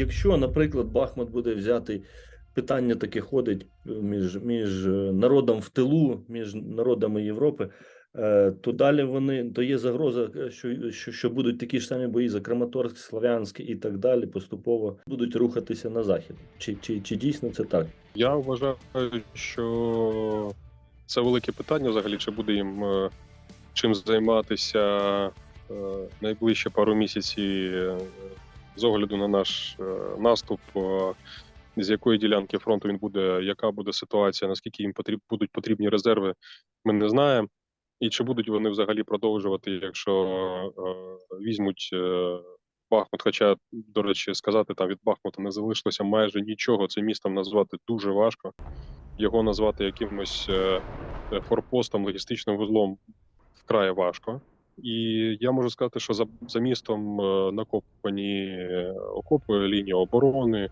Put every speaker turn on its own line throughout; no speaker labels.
якщо, наприклад, Бахмут буде взятий, питання таке ходить е, між, між е, народом в тилу, між народами Європи, е, то далі вони то є загроза, що, що, що будуть такі ж самі бої за Краматорськ, Слов'янськ і так далі, поступово будуть рухатися на захід. Чи, чи, чи дійсно це так?
Я вважаю, що це велике питання взагалі, чи буде їм чим займатися найближчі пару місяців з огляду на наш е, наступ, е, з якої ділянки фронту він буде, яка буде ситуація, наскільки їм потріб, будуть потрібні резерви, ми не знаємо. І чи будуть вони взагалі продовжувати, якщо е, візьмуть Бахмут, хоча, до речі, сказати там від Бахмута не залишилося майже нічого. Це містом назвати дуже важко. Його назвати якимось форпостом, логістичним вузлом вкрай важко. І я можу сказати, що за, за містом е, накопані е, окопи, лінії оборони,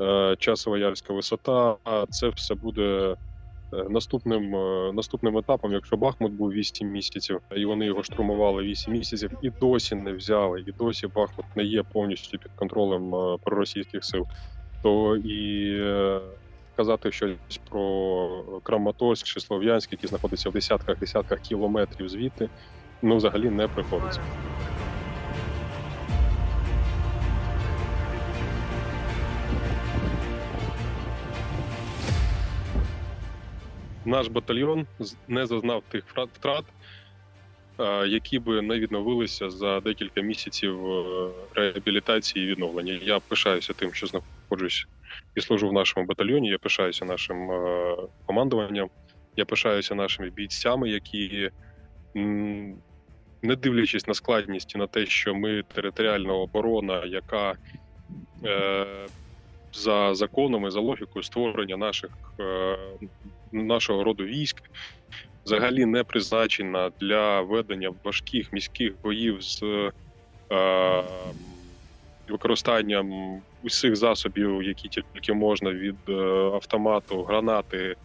е, часова ярська висота. Це все буде наступним, наступним етапом. Якщо Бахмут був 8 місяців, і вони його штурмували 8 місяців, і досі не взяли, і досі Бахмут не є повністю під контролем проросійських сил, то і казати щось про Краматорськ чи Слов'янськ, які знаходяться в десятках десятках кілометрів звідти, ну взагалі не приходиться. Наш батальйон не зазнав тих втрат, е, які би не відновилися за декілька місяців е, реабілітації і відновлення. Я пишаюся тим, що знаходжусь і служу в нашому батальйоні. Я пишаюся нашим е, командуванням. Я пишаюся нашими бійцями, які, не дивлячись на складність і на те, що ми територіальна оборона, яка е, за законом і за логікою створення наших е, нашого роду військ взагалі не призначена для ведення важких міських боїв з е, використанням усіх засобів, які тільки можна від е, автомату, гранати,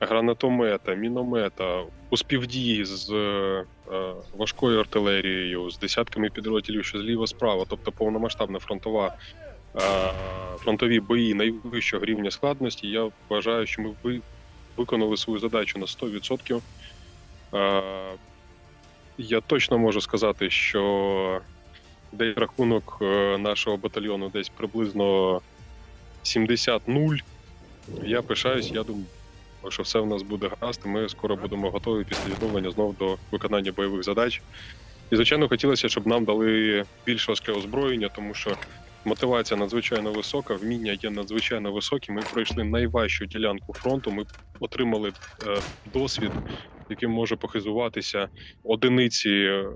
гранатомета, міномета, у співдії з е, важкою артилерією, з десятками підрозділів, що зліва справа, тобто повномасштабна фронтова. е, Фронтові бої найвищого рівня складності. Я вважаю, що ми виконали свою задачу на 100%. Е, Я точно можу сказати, що десь рахунок е, нашого батальйону десь приблизно 70-0. Я пишаюсь, я думаю, що все в нас буде гаразд, ми скоро будемо готові після відновлення знов до виконання бойових задач. І, звичайно, хотілося, щоб нам дали більш важке озброєння, тому що мотивація надзвичайно висока, вміння є надзвичайно високі. Ми пройшли найважчу ділянку фронту. Ми отримали е, досвід, яким може похизуватися одиниці е,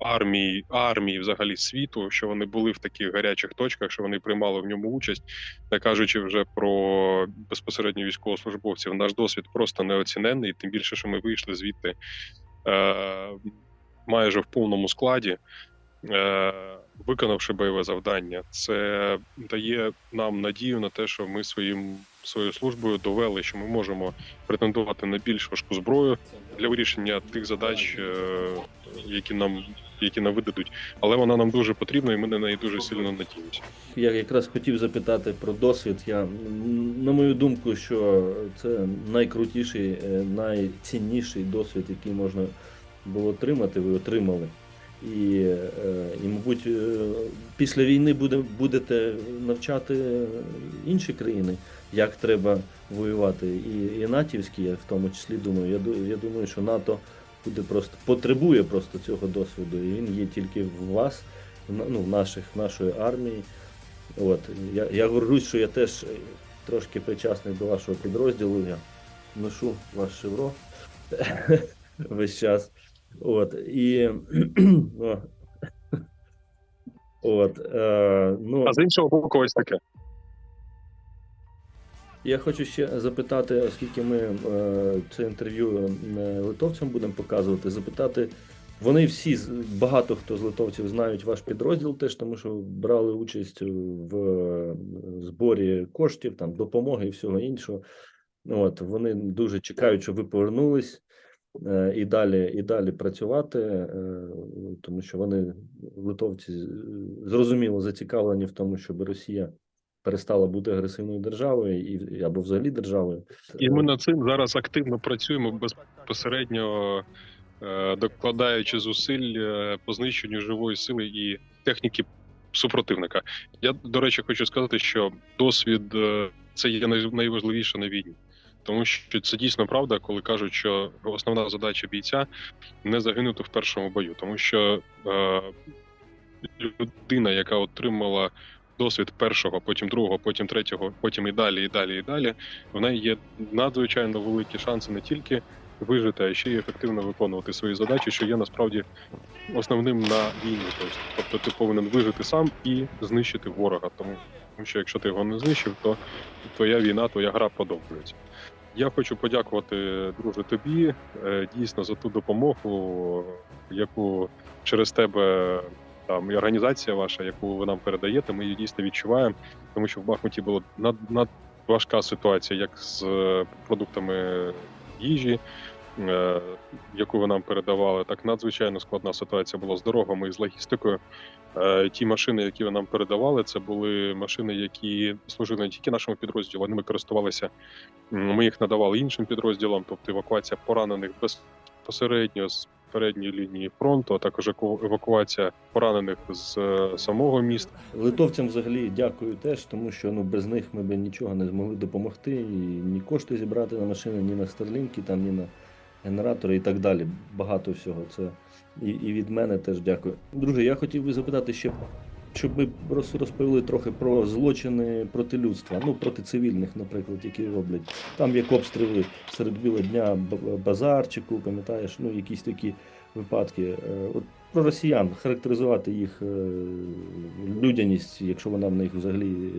армії, армії взагалі світу, що вони були в таких гарячих точках, що вони приймали в ньому участь, не кажучи вже про безпосередньо військовослужбовців. Наш досвід просто неоціненний, тим більше, що ми вийшли звідти е, майже в повному складі. Е, виконавши бойове завдання, це дає нам надію на те, що ми своїм своєю службою довели, що ми можемо претендувати на більш важку зброю для вирішення тих задач, е, які нам які нам видадуть. Але вона нам дуже потрібна, і ми на неї дуже сильно надіємося.
Я якраз хотів запитати про досвід. Я на мою думку, що це найкрутіший, е, найцінніший досвід, який можна було отримати, ви отримали. І, е, і мабуть, е, після війни буде, будете навчати інші країни, як треба воювати. І, і натівські, я в тому числі думаю. Я, я думаю, що НАТО буде просто потребує просто цього досвіду, і він є тільки в вас, ну, в наших, нашої армії. От я, я горжусь, що я теж е, трошки причасний до вашого підрозділу. Я ношу ваш шевро весь час. От і от, е, ну,
А з іншого боку, ось таке.
Я хочу ще запитати, оскільки ми е, це інтерв'ю е, литовцям будемо показувати, запитати. Вони всі багато хто з литовців знають ваш підрозділ, теж тому що брали участь в е, зборі коштів, там допомоги і всього іншого. От вони дуже чекають, щоб ви повернулись. і далі, і далі працювати, тому що вони литовці зрозуміло зацікавлені в тому, щоб Росія перестала бути агресивною державою і або взагалі державою.
І ми над цим зараз активно працюємо безпосередньо е, докладаючи зусиль е, по знищенню живої сили і техніки супротивника. Я до речі хочу сказати, що досвід е, це є найважливіше на війні, тому що це дійсно правда, коли кажуть, що основна задача бійця не загинути в першому бою, тому що е, людина, яка отримала досвід першого, потім другого, потім третього, потім і далі, і далі, і далі, в неї є надзвичайно великі шанси не тільки вижити, а ще й ефективно виконувати свої задачі, що є насправді основним на війні. Тобто, тобто ти повинен вижити сам і знищити ворога. Тому що якщо ти його не знищив, то твоя війна, твоя гра подобається. Я хочу подякувати, друже, тобі е, дійсно за ту допомогу, яку через тебе там і організація ваша, яку ви нам передаєте, ми її дійсно відчуваємо, тому що в Бахмуті була над, надважка ситуація, як з е, продуктами їжі, е, яку ви нам передавали, так надзвичайно складна ситуація була з дорогами і з логістикою. Е, Ті машини, які ви нам передавали, це були машини, які служили не тільки нашому підрозділу, ними користувалися. Ми їх надавали іншим підрозділам, тобто евакуація поранених безпосередньо з передньої лінії фронту, а також евакуація поранених з е, самого міста.
Литовцям взагалі дякую теж, тому що ну без них ми б нічого не змогли допомогти, і ні кошти зібрати на машини, ні на старлінки, там, ні на генератори і так далі. Багато всього. Це і, і від мене теж дякую. Друже, я хотів би запитати ще, щоб ми розповіли трохи про злочини проти людства, ну проти цивільних, наприклад, які роблять. Там як обстріли серед біла дня базарчику, пам'ятаєш, ну якісь такі випадки. Е, От про росіян характеризувати їх е, людяність, якщо вона в них взагалі, е,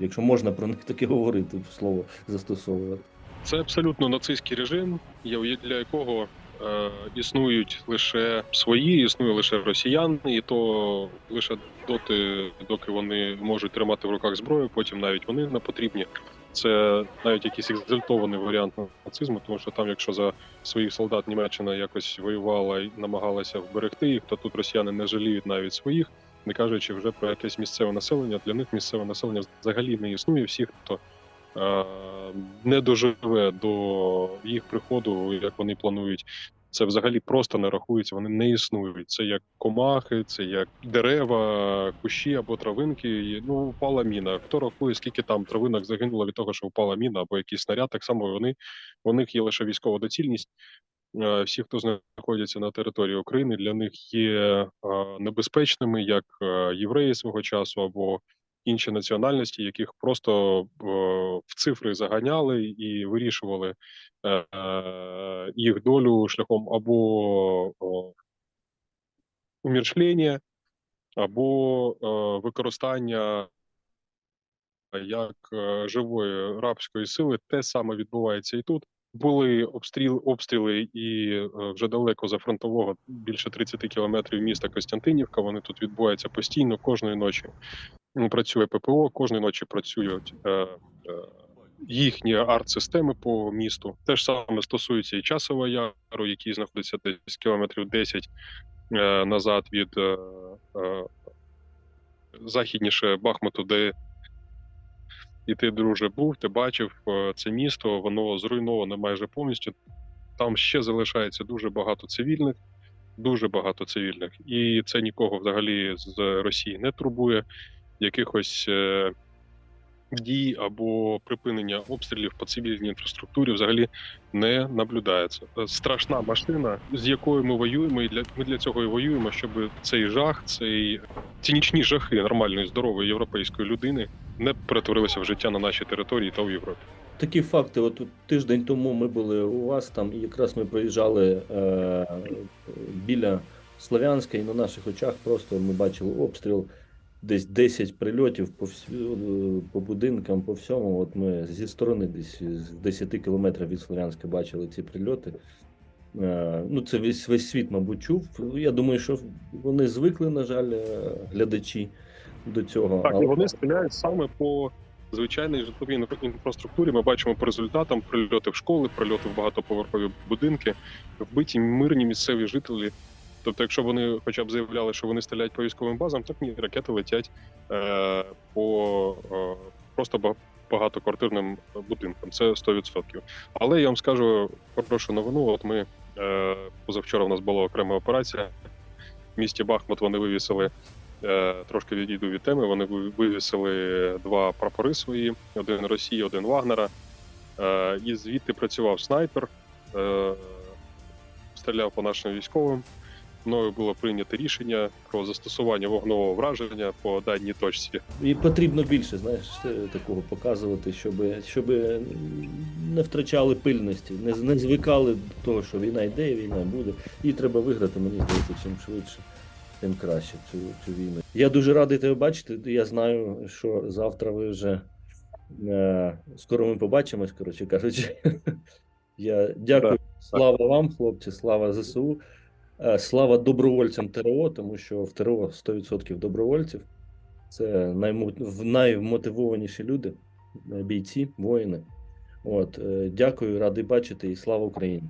якщо можна про них таке говорити, слово застосовувати.
Це абсолютно нацистський режим, я- для якого існують лише свої, існує лише росіяни, і то лише доти, доки вони можуть тримати в руках зброю, потім навіть вони не потрібні. Це навіть якийсь екзальтований варіант нацизму, тому що там, якщо за своїх солдат Німеччина якось воювала і намагалася вберегти їх, то тут росіяни не жаліють навіть своїх, не кажучи вже про якесь місцеве населення. Для них місцеве населення взагалі не існує. Всі, хто е, не доживе до їх приходу, як вони планують. Це взагалі просто не рахується, вони не існують. Це як комахи, це як дерева, кущі або травинки. Ну, впала міна. Хто рахує, скільки там травинок загинуло від того, що впала міна або якийсь снаряд, так само вони у них є лише військова доцільність. Е, Всі, хто знаходяться на території України, для них є е, небезпечними, як е, євреї свого часу або інші національності, яких просто е, в цифри заганяли і вирішували е, їх долю шляхом або уміршлення, або е, використання як живої рабської сили. Те саме відбувається і тут. Були обстріл, обстріли і е, вже далеко за фронтового, більше 30 кілометрів міста Костянтинівка. Вони тут відбуваються постійно кожної ночі. Працює ППО, кожної ночі працюють е, е, їхні арт-системи по місту. Те ж саме стосується і часового яру, який знаходиться десь кілометрів 10 е, назад від західніше Бахмуту, де і ти, друже, був, ти бачив е, це місто, воно зруйноване майже повністю. Там ще залишається дуже багато цивільних, дуже багато цивільних, і це нікого взагалі з Росії не турбує. Якихось е, дій або припинення обстрілів по цивільній інфраструктурі взагалі не наблюдається. Е, Страшна машина, з якою ми воюємо, і для ми для цього і воюємо, щоб цей жах, цей ці нічні жахи нормальної здорової європейської людини не перетворилися в життя на нашій території та в Європі.
Такі факти. От тиждень тому ми були у вас там, і якраз ми проїжджали е, біля Слов'янська, і на наших очах просто ми бачили обстріл. Десь 10 прильотів по всю, по будинкам, по всьому. От ми зі сторони, десь з 10 кілометрів від Слов'янська бачили ці прильоти. Е, ну, це весь весь світ, мабуть, чув. Я думаю, що вони звикли, на жаль, е, глядачі до цього.
Так, і вони стріляють саме по звичайній житловій інфра- інфраструктурі ми бачимо по результатам прильоти в школи, прильоти в багатоповерхові будинки, вбиті мирні місцеві жителі. Тобто, якщо вони хоча б заявляли, що вони стріляють по військовим базам, так ні, ракети летять е, по е, просто багатоквартирним будинкам. Це 100%. Але я вам скажу хорошу новину. От ми е, позавчора в нас була окрема операція. В місті Бахмут вони вивісили е, трошки відійду від теми. Вони вивісили два прапори свої: один Росії, один Вагнера. Е, і звідти працював снайпер, е, стріляв по нашим військовим. Мною було прийнято рішення про застосування вогнового враження по даній точці.
І потрібно більше, знаєш, такого показувати, щоб, щоб не втрачали пильності, не, не звикали до того, що війна йде, війна буде. І треба виграти, мені здається, чим швидше, тим краще цю, цю війну. Я дуже радий тебе бачити. Я знаю, що завтра ви вже е, скоро ми побачимось, коротше кажучи. Я дякую. Слава вам, хлопці, слава ЗСУ. Е, Слава добровольцям ТРО, тому що в ТРО 100% добровольців. Це наймо... наймотивованіші люди, е, бійці, воїни. От, е, дякую, радий бачити і слава Україні.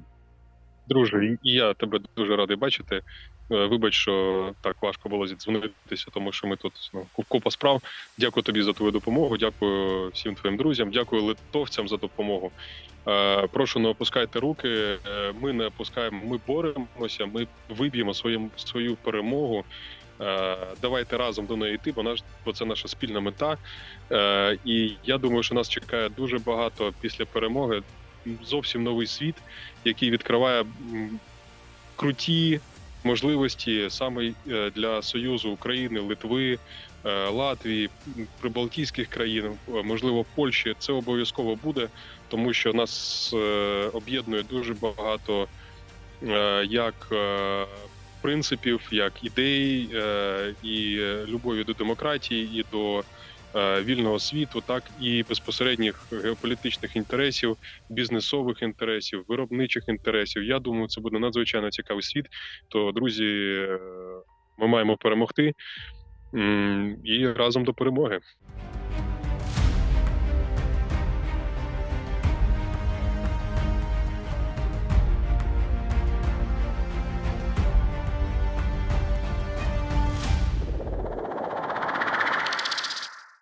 Друже, і я тебе дуже радий бачити. Е, Вибач, що так важко було зідзвонитися, тому що ми тут ну, купа справ. Дякую тобі за твою допомогу. Дякую всім твоїм друзям. Дякую литовцям за допомогу. Е, прошу, не опускайте руки. Е, Ми не опускаємо, ми боремося, ми виб'ємо свою, свою перемогу. Е, Давайте разом до неї йти, бо наш бо це наша спільна мета. Е, І я думаю, що нас чекає дуже багато після перемоги. Зовсім новий світ, який відкриває круті можливості саме е, для Союзу України, Литви, е, Латвії, прибалтійських країн, е, можливо, Польщі. Це обов'язково буде, тому що нас об'єднує дуже багато як принципів, як ідей і любові до демократії і до вільного світу, так і безпосередніх геополітичних інтересів, бізнесових інтересів, виробничих інтересів. Я думаю, це буде надзвичайно цікавий світ. То, друзі, е, ми маємо перемогти і разом до перемоги.